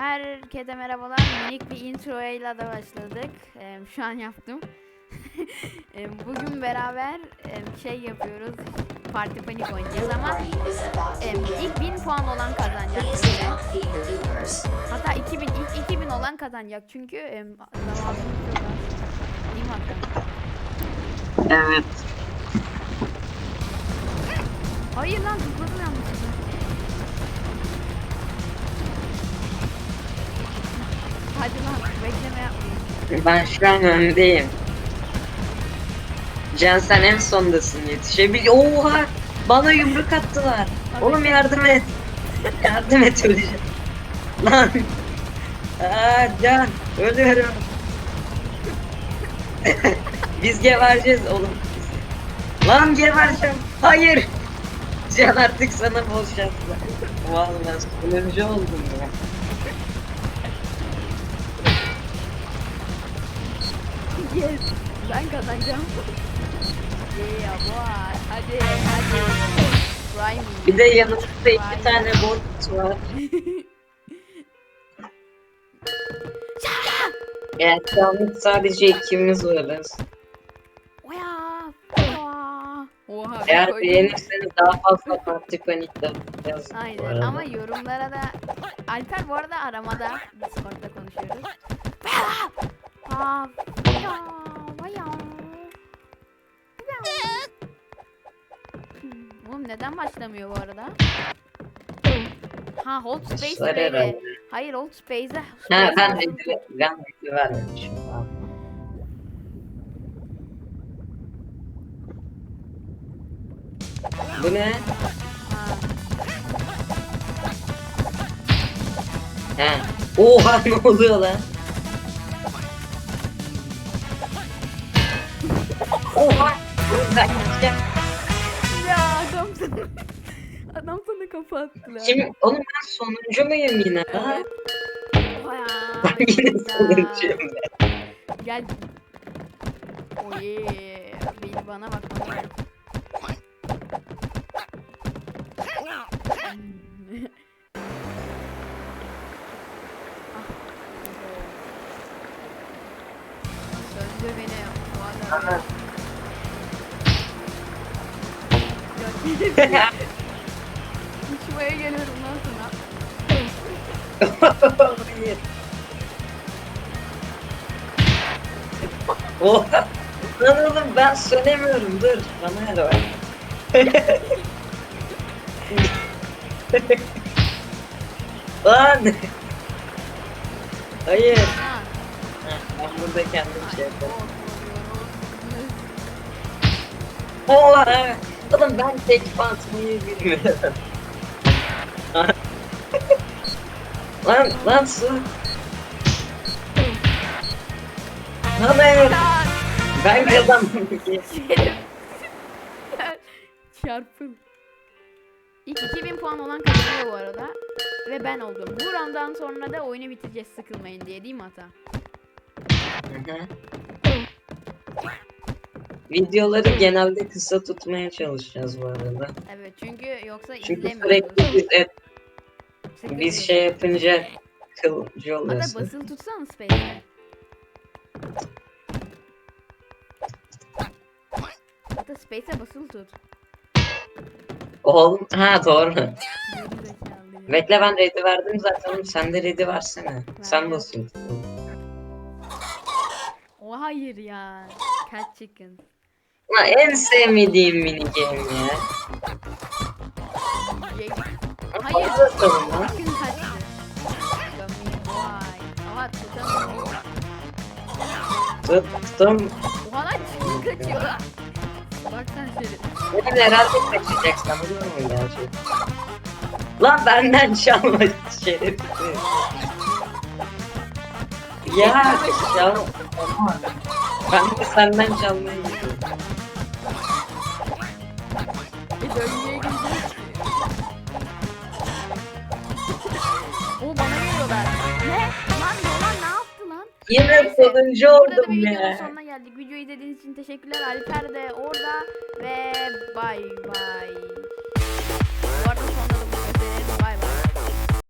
Herkese merhabalar. Minik bir intro ile de başladık. Ee, şu an yaptım. Bugün beraber şey yapıyoruz. Parti panik oynayacağız ama ilk 1000 puan olan kazanacak. Hatta 2000 ilk 2000 olan kazanacak çünkü zamanımız çok az. Değil mi Hakan? Evet. Hayır lan zıpladım yanlışlıkla. Hadi lan bekleme yapmayın. Ben şu an öndeyim. Can sen en sondasın yetişebil. Oha! Bana yumruk attılar. Oğlum yardım et. yardım et öleceğim. Lan. Aa, Can ölüyorum. Biz gebereceğiz oğlum. Lan gebereceğim. Hayır. Can artık sana bol şanslar. Vallahi sonuncu oldum ya. Yes. Ben kazanacağım. Yeah boy. Hadi hadi. Prime. Bir de yanımızda iki tane bot var. Evet şu an sadece ikimiz varız. Oha. Eğer beğenirseniz daha fazla parti panikler yazın. bu Aynen ama yorumlara da Alper bu arada aramada Discord'da konuşuyoruz. Aa, neden başlamıyor bu arada? Ha hold space herhalde. Hayır hold space'e. Ha ben de ben de vermemişim. Bu ne? Ha. He. Oha ne oluyor lan? Oha! Ben gideceğim. Sana adam sana kafa. Şimdi oğlum ben sonuncu muyum yine? Evet. Ben yine sonuncuyum ben. Gel. Oye. Bir bana bak bana bak. Hmm. Ah, beni. Uçmaya geliyorum lan sana. Oha! Lan oğlum ben sönemiyorum dur. Bana ver bak. Lan! Hayır. Ha. Heh, Ben burada kendim şey Ay, yaparım. korkuyorum. Oha! Oğlum ben tek atmayı bilmiyorum. lan lan su. Hayır. Lan, Ben kazandım. Çarpıl. İlk 2000 puan olan kazanıyor bu arada. Ve ben oldum. Bu round'dan sonra da oyunu bitireceğiz sıkılmayın diye değil mi hata? Hı hı. Videoları genelde kısa tutmaya çalışacağız bu arada. Evet çünkü yoksa Çünkü izlemiyoruz. sürekli biz, Sıkılıyoruz. biz şey yapınca kılıcı Hatta oluyorsun. basılı tutsana space'e. Hatta space'e basılı tut. Oğlum ha doğru. Geri zekalı ya. Bekle ben ready verdim zaten oğlum sen de ready versene. Sen basıyorsun. O hayır ya. Cat chicken. Lan en sevmediğim mini game ya. Hayır. Hayır. Bakalım lan. Ama tutamıyorum. Tuttum. Oha lan chicken kaçıyor lan. Bak sen şöyle. Benim herhalde kaçacak sanırım mı gerçek? Lan benden çalma şerefsiz. Ya çal. Ben de senden çalmayı gidiyorum. E döngüye gireceğiz. o bana geliyorlar. Ne? Lan Dolan ne yaptı lan? Yine sonuncu Burada da oldum videonun ya. sonuna geldik. Videoyu izlediğiniz için teşekkürler. Alper de orada ve bay bay.